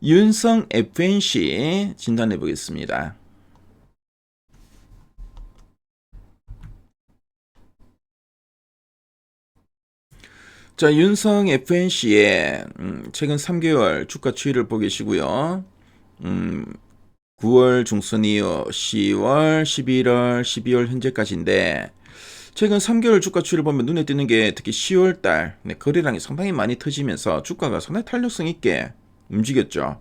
윤성 FNC 진단해 보겠습니다. 자, 윤성 FNC의 음, 최근 3개월 주가 추이를 보고 계시고요. 음, 9월 중순 이후 10월, 11월, 12월 현재까지인데 최근 3개월 주가 추이를 보면 눈에 띄는 게 특히 10월 달 네, 거래량이 상당히 많이 터지면서 주가가 상당히 탄력성 있게 움직였죠.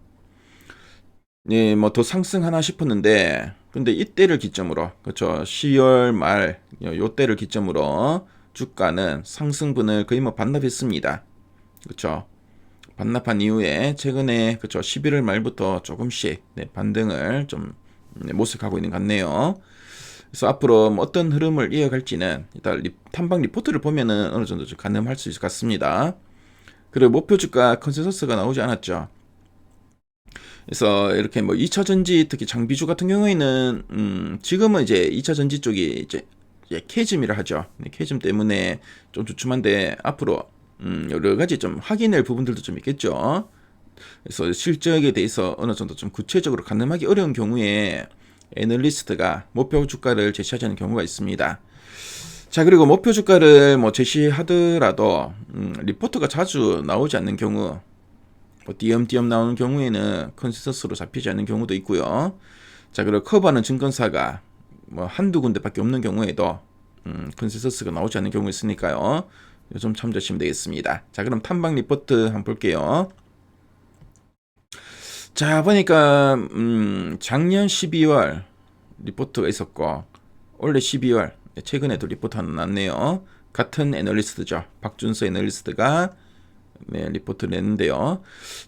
네, 뭐더 상승하나 싶었는데 근데 이때를 기점으로 그렇죠. 10월 말 요때를 기점으로 주가는 상승분을 거의 뭐 반납했습니다. 그렇죠. 반납한 이후에 최근에 그렇죠. 11월 말부터 조금씩 네, 반등을 좀 네, 모색하고 있는 것 같네요. 그래서 앞으로 뭐 어떤 흐름을 이어갈지는 일단 리, 탐방 리포트를 보면은 어느 정도 좀 가늠할 수 있을 것 같습니다. 그리고 목표 주가 컨센서스가 나오지 않았죠. 그래서 이렇게 뭐 2차 전지 특히 장비주 같은 경우에는 음 지금은 이제 2차 전지 쪽이 이제 예, 캐즘이라 하죠. 네, 캐즘 때문에 좀 주춤한데 앞으로 음, 여러 가지 좀 확인할 부분들도 좀 있겠죠. 그래서 실적에 대해서 어느 정도 좀 구체적으로 가늠하기 어려운 경우에 애널리스트가 목표 주가를 제시하자는 경우가 있습니다. 자 그리고 목표 주가를 뭐 제시하더라도 음, 리포트가 자주 나오지 않는 경우 뭐 띄엄띄엄 나오는 경우에는 컨센서스로 잡히지 않는 경우도 있고요. 자 그리고 커버하는 증권사가 뭐 한두 군데밖에 없는 경우에도 음, 컨센서스가 나오지 않는 경우 있으니까요. 좀 참조하시면 되겠습니다. 자, 그럼 탐방 리포트 한번 볼게요. 자, 보니까 음, 작년 12월 리포트가 있었고 올해 12월 최근에도 리포트 하나 났네요. 같은 애널리스트죠. 박준서 애널리스트가 네, 리포트를 냈는데요.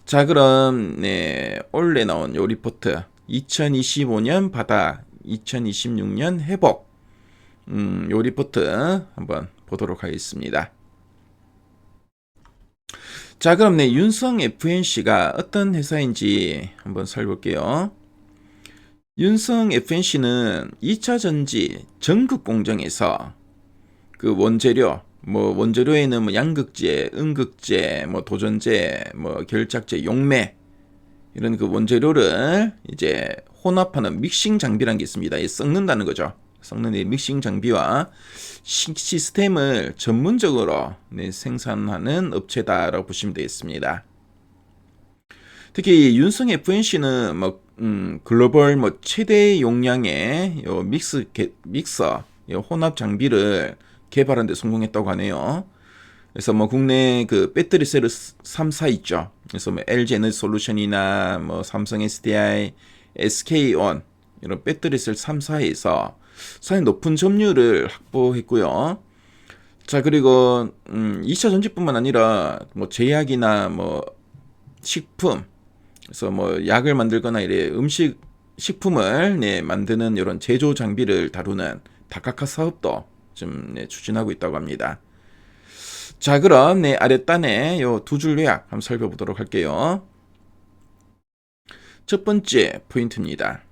자, 그럼 네, 올해 나온 요 리포트 2025년 바닥 2026년 회복 음, 요 리포트 한번 보도록 하겠습니다. 자, 그럼 네, 윤성 FNC가 어떤 회사인지 한번 살볼게요. 윤성 FNC는 2차 전지 전극 공정에서 그 원재료, 뭐 원재료에는 뭐 양극재, 음극재, 뭐 도전재, 뭐 결착재, 용매 이런 그 원재료를 이제 혼합하는 믹싱 장비라는 게 있습니다. 이 섞는다는 거죠. 섞는 이 믹싱 장비와 시스템을 전문적으로 네, 생산하는 업체다라고 보시면 되겠습니다. 특히 윤성 FNC는 뭐 음, 글로벌 뭐 최대 용량의 요 믹스 게, 믹서 요 혼합 장비를 개발하는 데 성공했다고 하네요. 그래서 뭐 국내 그 배터리 셀을 3사 있죠. 그래서 뭐 LG 에너지 솔루션이나 뭐 삼성 SDI, SK온 이런 배터리 셀 3사에서 상당히 높은 점유율을 확보했고요. 자 그리고 음, 2차 전지뿐만 아니라 뭐 제약이나 뭐 식품 그래서 뭐 약을 만들거나 이래 음식 식품을 네, 만드는 이런 제조 장비를 다루는 다카카 사업도 좀 네, 추진하고 있다고 합니다. 자 그럼 네 아랫단에 요 두 줄 요약 한번 살펴보도록 할게요. 첫 번째 포인트입니다.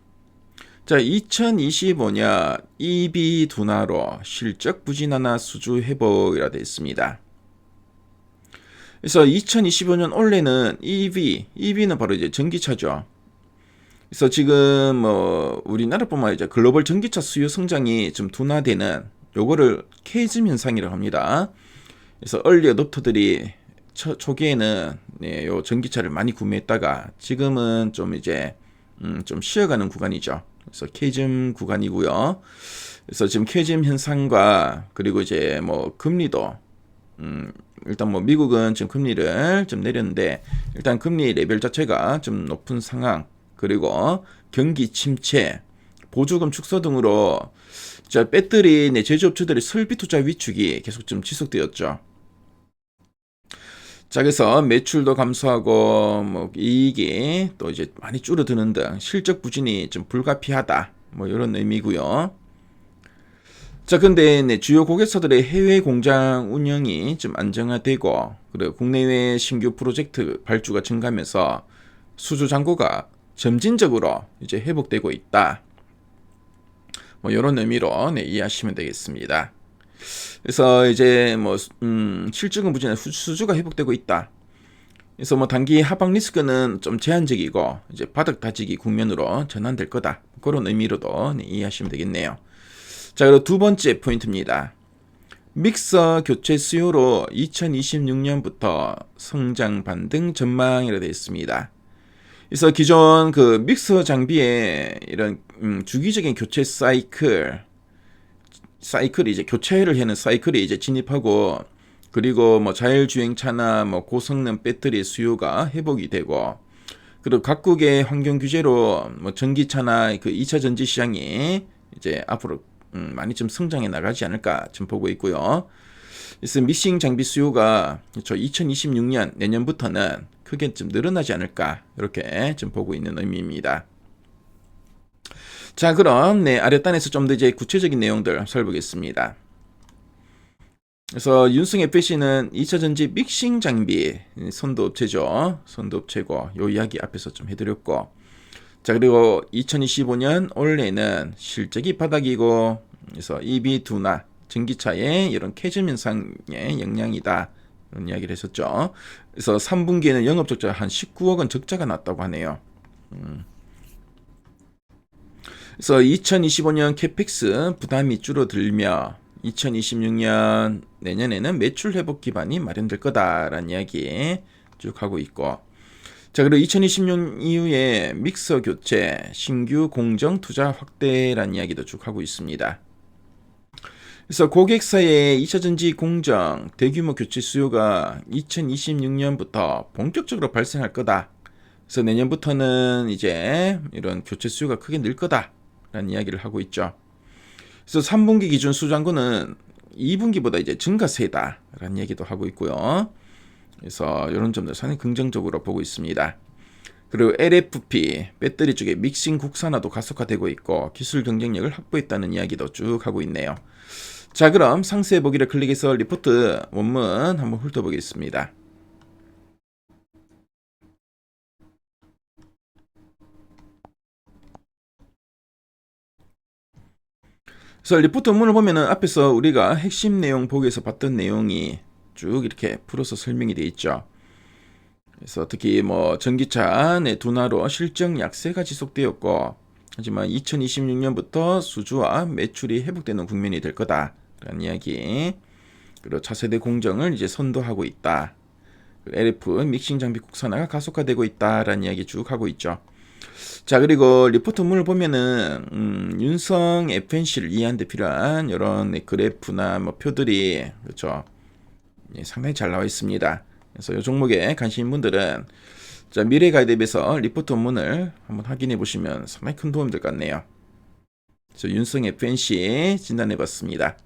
자, 2025년 EB 둔화로 실적 부진하나 수주 회복이라 되어 있습니다. 그래서 2025년 올해는 EV, EV는 바로 이제 전기차죠. 그래서 지금 뭐 우리나라뿐만 아니라 글로벌 전기차 수요 성장이 좀 둔화되는 요거를 케이즘 현상이라고 합니다. 그래서 얼리 어답터들이 초, 초기에는 네, 요 전기차를 많이 구매했다가 지금은 좀 이제 음, 좀 쉬어가는 구간이죠. 그래서 케이즘 구간이고요. 그래서 지금 케이즘 현상과 그리고 이제 뭐 금리도 음, 일단 뭐 미국은 지금 금리를 좀 내렸는데 일단 금리 레벨 자체가 좀 높은 상황 그리고 경기 침체 보조금 축소 등으로 자 배터리 내 제조업체들의 설비 투자 위축이 계속 좀 지속되었죠. 자, 그래서 매출도 감소하고 뭐 이익이 또 이제 많이 줄어드는 등 실적 부진이 좀 불가피하다. 뭐 이런 의미고요. 자, 근데 네, 주요 고객사들의 해외 공장 운영이 좀 안정화되고 그리고 국내외 신규 프로젝트 발주가 증가하면서 수주 잔고가 점진적으로 이제 회복되고 있다. 뭐 이런 의미로 네, 이해하시면 되겠습니다. 그래서 이제 뭐 음, 실적은 부진해 수주가 회복되고 있다. 그래서 뭐 단기 하방 리스크는 좀 제한적이고 이제 바닥 다지기 국면으로 전환될 거다. 그런 의미로도 네, 이해하시면 되겠네요. 자, 그리고 두 번째 포인트입니다. 믹서 교체 수요로 2026년부터 성장 반등 전망이라 되어 있습니다. 그래서 기존 그 믹서 장비의 이런 음, 주기적인 교체 사이클, 사이클이 이제 교체를 하는 사이클이 이제 진입하고 그리고 뭐 자율주행차나 뭐 고성능 배터리 수요가 회복이 되고 그리고 각국의 환경 규제로 뭐 전기차나 그 2차 전지 시장이 이제 앞으로 음, 많이 좀 성장해 나가지 않을까 좀 보고 있고요. 그래서 미싱 장비 수요가 저 2026년 내년부터는 크게 좀 늘어나지 않을까 이렇게 좀 보고 있는 의미입니다. 자, 그럼 네 아랫단에서 좀 더 이제 구체적인 내용들 살펴보겠습니다. 그래서 윤승 FC는 2차 전지 믹싱 장비 선도 업체죠. 선도 업체고 요 이야기 앞에서 좀 해드렸고 자 그리고 2025년 올해는 실적이 바닥이고 그래서 EV2나 전기차의 이런 캐즘 현상의 영향이다 이런 이야기를 했었죠. 그래서 3분기에는 영업 적자 한 19억 원 적자가 났다고 하네요. 음. 그래서 2025년 캐펙스 부담이 줄어들며 2026년 내년에는 매출 회복 기반이 마련될 거다라는 이야기 쭉 하고 있고 자 그리고 2026년 이후에 믹서 교체, 신규 공정 투자 확대라는 이야기도 쭉 하고 있습니다. 그래서 고객사의 2차 전지 공정 대규모 교체 수요가 2026년부터 본격적으로 발생할 거다. 그래서 내년부터는 이제 이런 교체 수요가 크게 늘 거다 라는 이야기를 하고 있죠. 그래서 3분기 기준 수장고는 2분기보다 이제 증가세다 라는 얘기도 하고 있고요. 그래서 이런 점들 상당히 긍정적으로 보고 있습니다. 그리고 LFP 배터리 쪽에 믹싱 국산화도 가속화되고 있고 기술 경쟁력을 확보했다는 이야기도 쭉 하고 있네요. 자 그럼 상세 보기를 클릭해서 리포트 원문 한번 훑어보겠습니다. 그래서 리포트 원문을 보면은 앞에서 우리가 핵심 내용 보기에서 봤던 내용이 쭉 이렇게 풀어서 설명이 되어 있죠. 그래서 특히 뭐 전기차 내 둔화로 실적 약세가 지속되었고 하지만 2026년부터 수주와 매출이 회복되는 국면이 될 거다 라는 이야기. 그리고 차세대 공정을 이제 선도하고 있다. LF 믹싱 장비 국산화가 가속화되고 있다라는 이야기 쭉 하고 있죠. 자 그리고 리포트 문을 보면은 음, 윤성 FNC를 이해하는 데 필요한 이런 그래프나 뭐 표들이 그렇죠 예, 상당히 잘 나와 있습니다. 그래서 이 종목에 관심 있는 분들은 자 미래 가이드앱에서 리포트 원문을 한번 확인해 보시면 상당히 큰 도움이 될 것 같네요. 저 윤성 FNC 진단해 봤습니다.